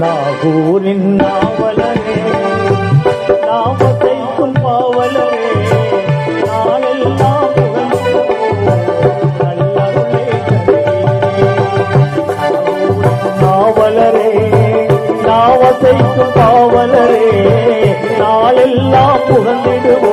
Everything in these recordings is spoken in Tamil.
நாகூரின் நாவலரே நாமத்தைக்கும் பாவலரே நாளெல்லாம் நாவலரே நாவத்தைக்கும் பாவலரே நாளெல்லாம் புகழ்ந்திடுவோம்.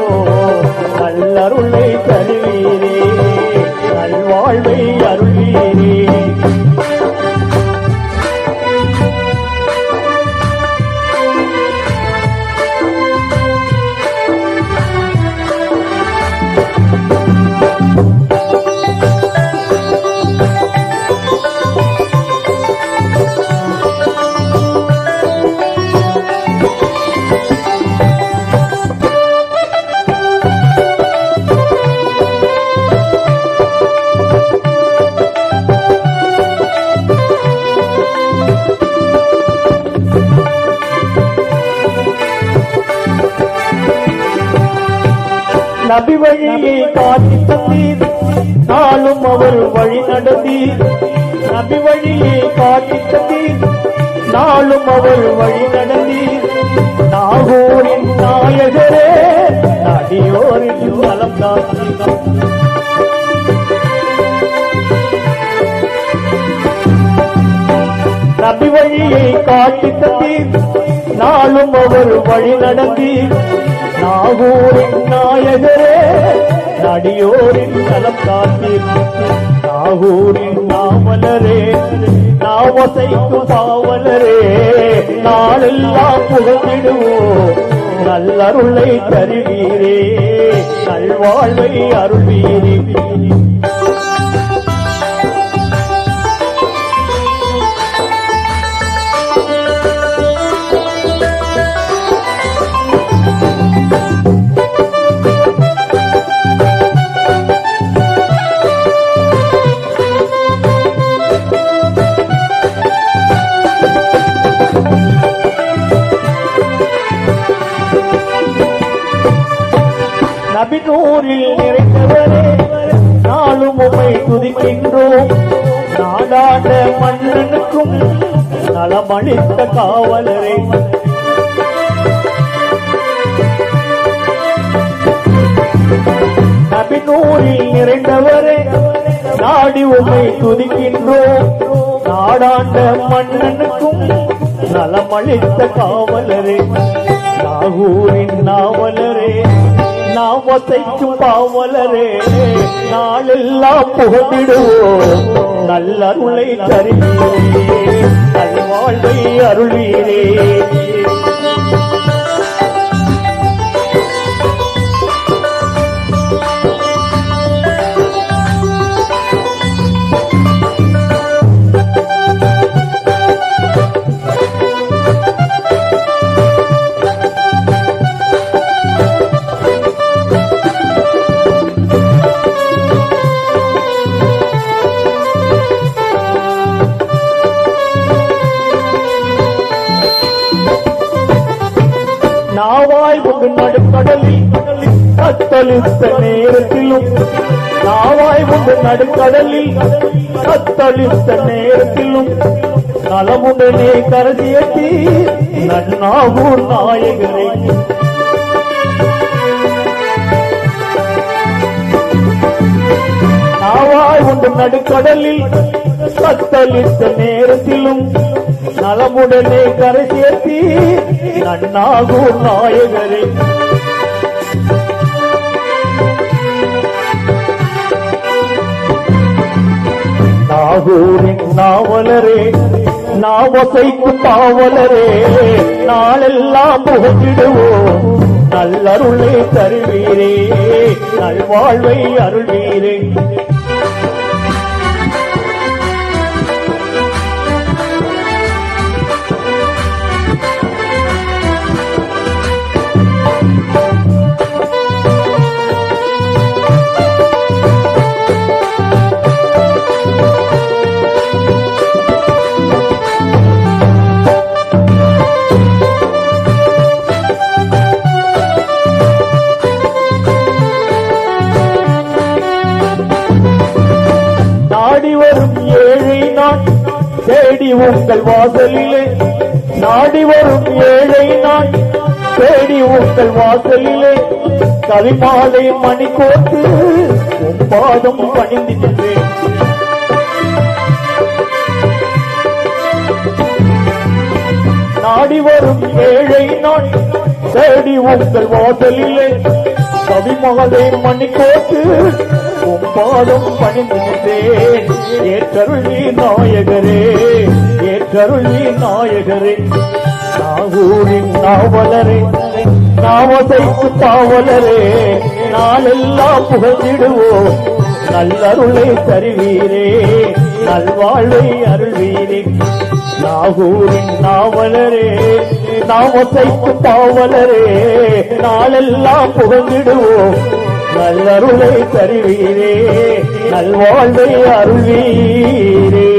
நபி வழியை காட்டி தந்தீர் நாளும் அவர் வழி நடந்தீர் நபி வழியை காட்டி தந்தீர் நாளும் அவர் வழி நடந்தீர் நாகூரின் நாயகரே நடியோரின் நலம் காத்தீர் நபி வழியை காட்டி தந்தீர் நாளும் அவர் வழி நடந்தீர் நாகூரின் நாயகரே நடியோரின் நலம் காத்தீர் நாகூரின் நாமலரே நாவசைக்கு பாவலரே நாளெல்லாம் புகழ்ந்திடுவோம். நல்லருளை தருவீரே நல்வாழ்வை அருள்வீரே. நபிநூரில் நிறைந்தவரே நாளும் உமை துதிக்கின்றோம். நாடாண்ட மன்னனுக்கும் நலமளித்த காவலரே. நபிநூரில் நிறைந்தவரே நாடி உமை துதிக்கின்றோம். நாடாண்ட மன்னனுக்கும் நலமளித்த காவலரே. நாகூரின் நாவலரே நாமத்தைக்கும் பாவலரே. நாளெல்லாம் புகழ்ந்திடுவோம் நல்லருளை தருவீரே நல்வாழ்வை அருள்வீரே. நாவாய் நடுக்கடலில் கத்தளித்த நேரத்திலும் நாவாய் உங்க நடுக்கடலில் கத்தளித்த நேரத்திலும் நலமுடனே கருதியட்டி நன்னாகூர் நாயகரை நாவாய் உண்டு நடுக்கடலில் கத்தளித்த நேரத்திலும் நலமுடனே கரை சேர்த்தி நன்னாகூர் நாயகரே. நாகூரின் நாவலரே நாவசைக்கு பாவலரே நாளெல்லாம் புகழ்ந்திடுவோம் நல்லருளை தருவீரே நல்வாழ்வை அருள்வீரே. உங்கள் வாசலிலே நாடி வரும் ஏழை நான் தேடி உங்கள் வாசலிலே கவிமாலை மணி கோத்து பாதம் பணிந்து நின்றேன். நாடி வரும் ஏழை நான் தேடி உங்கள் வாசலிலே கவிமாலை மணி கோத்து பாதம் பணிந்து நின்றேன். ஏற்றருள் நாயகரே ஏற்றருள் நாயகரே நாகூரின் நாவலரே நாவதைக்கு பாவலரே நாளெல்லாம் புகழ்ந்திடுவோம். நல்லருளை தருவீரே நல்வாழ்வை அருள்வீரே. நாகூரின் நாவலரே நாமத்தைக்கு பாவலரே நாளெல்லாம் புகழ்ந்திடுவோம். நல்லருளை தருவீரே நல்வாழ்வை அருள்வீரே.